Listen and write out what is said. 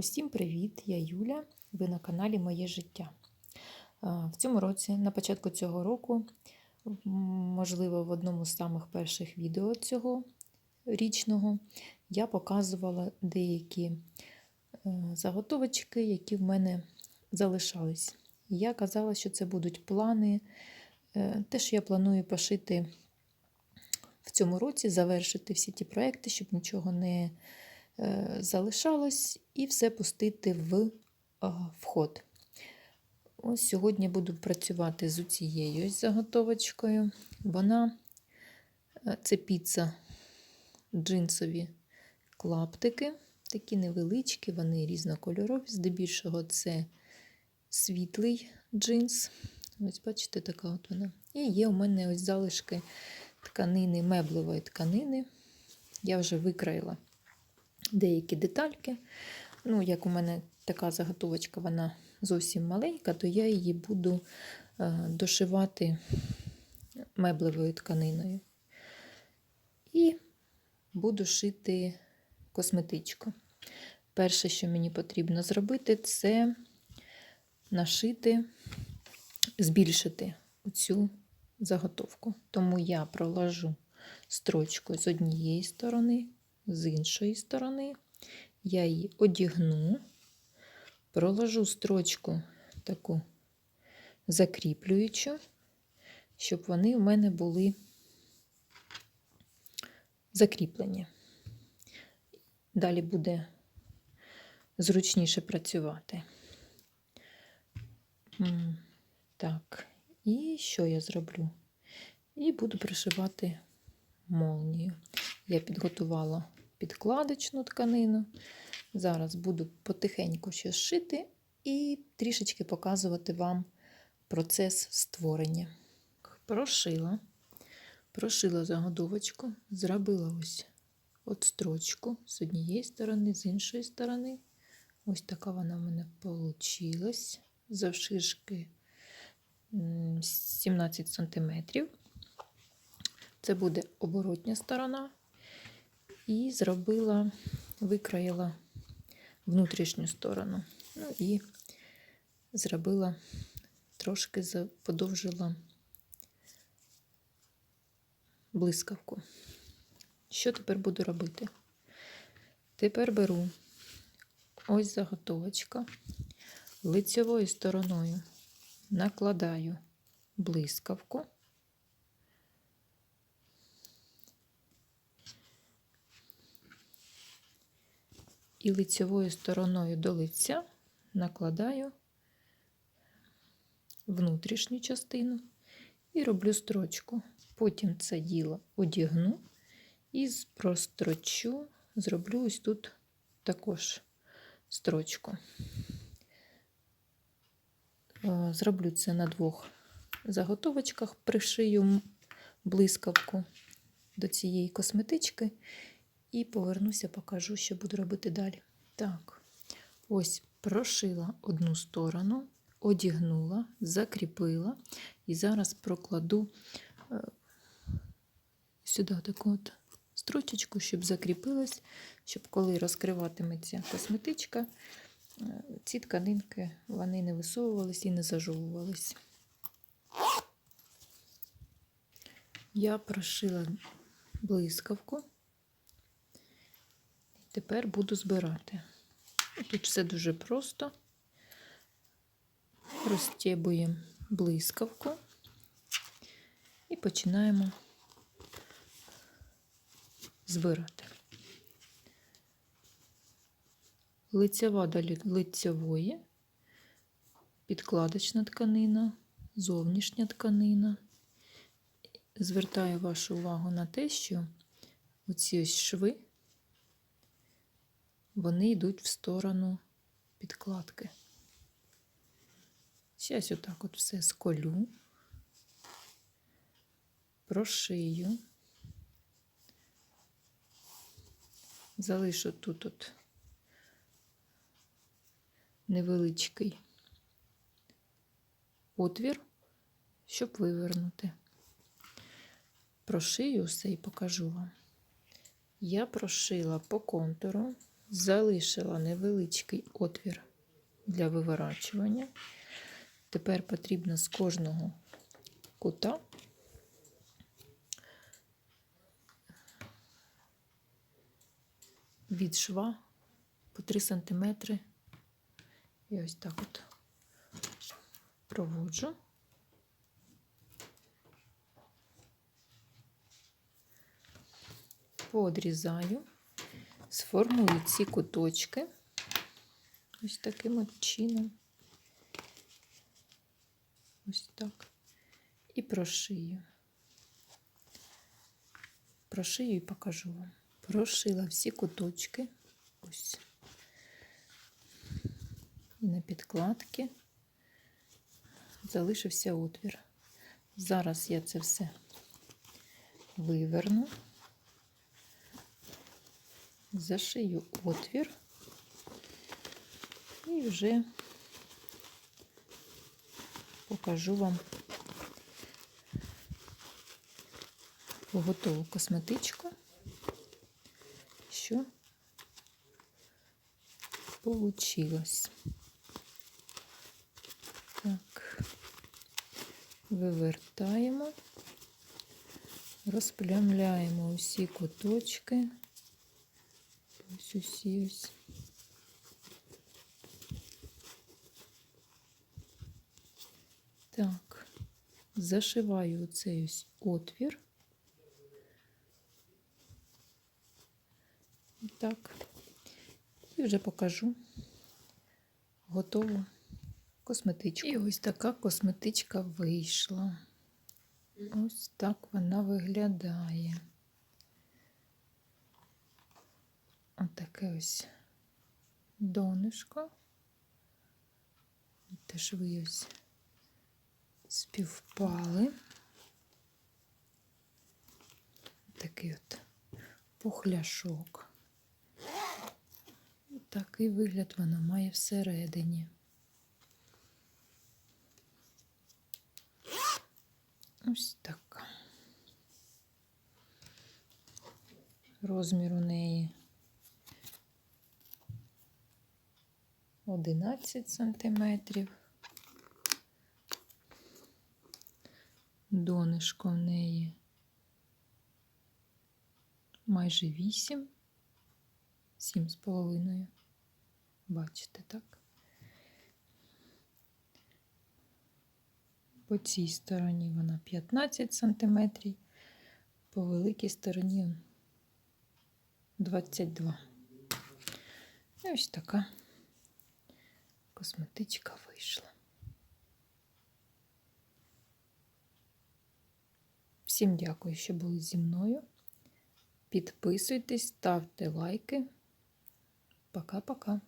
Усім привіт! Я Юля. Ви на каналі Моє життя. В цьому році, на початку цього року, можливо, в одному з самих перших відео цього річного, я показувала деякі е, заготовочки, які в мене залишались. Я казала, що це будуть плани. е, Те, що я планую пошити в цьому році, завершити всі ті проекти, щоб нічого не е, залишалось, і все пустити в е, вход. Ось сьогодні буду працювати з цією заготовочкою. Вона е, це піца джинсові клаптики, такі невеличкі, вони різнокольорові, здебільшого це світлий джинс. Ось, бачите, така от вона. І є у мене ось залишки тканини, меблевої тканини. Я вже викраїла деякі детальки. Ну, як у мене така заготовочка, вона зовсім маленька, то я її буду е, дошивати меблевою тканиною. І буду шити косметичку. Перше, що мені потрібно зробити, це нашити, збільшити цю заготовку. Тому я проложу строчку з однієї сторони, з іншої сторони. Я її одягну, проложу строчку таку закріплюючу, щоб вони в мене були закріплені. Далі буде зручніше працювати. Так, і що я зроблю? І буду пришивати молнію. Я підготувала підкладочну тканину. Зараз буду потихеньку ще шити і трішечки показувати вам процес створення. Прошила, прошила заготовочку, зробила ось от строчку з однієї сторони, з іншої сторони. Ось така вона в мене вийшла. Завширшки 17 см. Це буде оборотня сторона. І зробила, викроїла внутрішню сторону. Ну і зробила, трошки подовжила блискавку. Що тепер буду робити? Тепер беру ось заготовочка, лицьовою стороною накладаю блискавку. І лицьовою стороною до лиця накладаю внутрішню частину і роблю строчку. Потім це діло одягну і прострочу, зроблю ось тут також строчку. Е, Зроблю це на двох заготовочках, пришию блискавку до цієї косметички і повернуся, покажу, що буду робити далі. Так, ось прошила одну сторону, одягнула, закріпила і зараз прокладу е, сюди таку от строчечку, щоб закріпилась, щоб коли розкриватиметься косметичка, е, ці тканинки вони не висовувались і не зажовувались. Я прошила блискавку. Тепер буду збирати. Тут все дуже просто. Розтєбуємо блискавку і починаємо збирати. Лицева до лицевої, підкладочна тканина, зовнішня тканина. Звертаю вашу увагу на те, що оці ось шви вони йдуть в сторону підкладки. Зараз отак от все сколю, прошию, залишу тут от невеличкий отвір, щоб вивернути. Прошию все і покажу вам. Я прошила по контуру залишила невеличкий отвір для виворачування. Тепер потрібно з кожного кута від шва по 3 см. І ось так от проводжу. Подрізаю, сформую ці куточки ось таким от чином. Ось так. І прошию. Прошию і покажу вам. Прошила всі куточки. Ось. І на підкладки залишився отвір. Зараз я це все виверну, зашию отвір і вже покажу вам готову косметичку, що получилось. Так, вивертаємо, розплямляємо усі куточки. Ось усі ось. Так, зашиваю цей ось отвір. Так, і вже покажу готову косметичку. І ось така косметичка вийшла. Ось так вона виглядає. Отаке ось донышко. Теж ви ось співпали. Такий от пухляшок. Такий вигляд вона має всередині. Ось така. Розмір у неї 11 сантиметрів. Донишко в неї майже 8, 7 з половиною. Бачите, так? По цій стороні вона 15 сантиметрів, по великій стороні 22. І ось така косметичка вийшла. Всім дякую, що були зі мною. Підписуйтесь, ставте лайки. Пока-пока.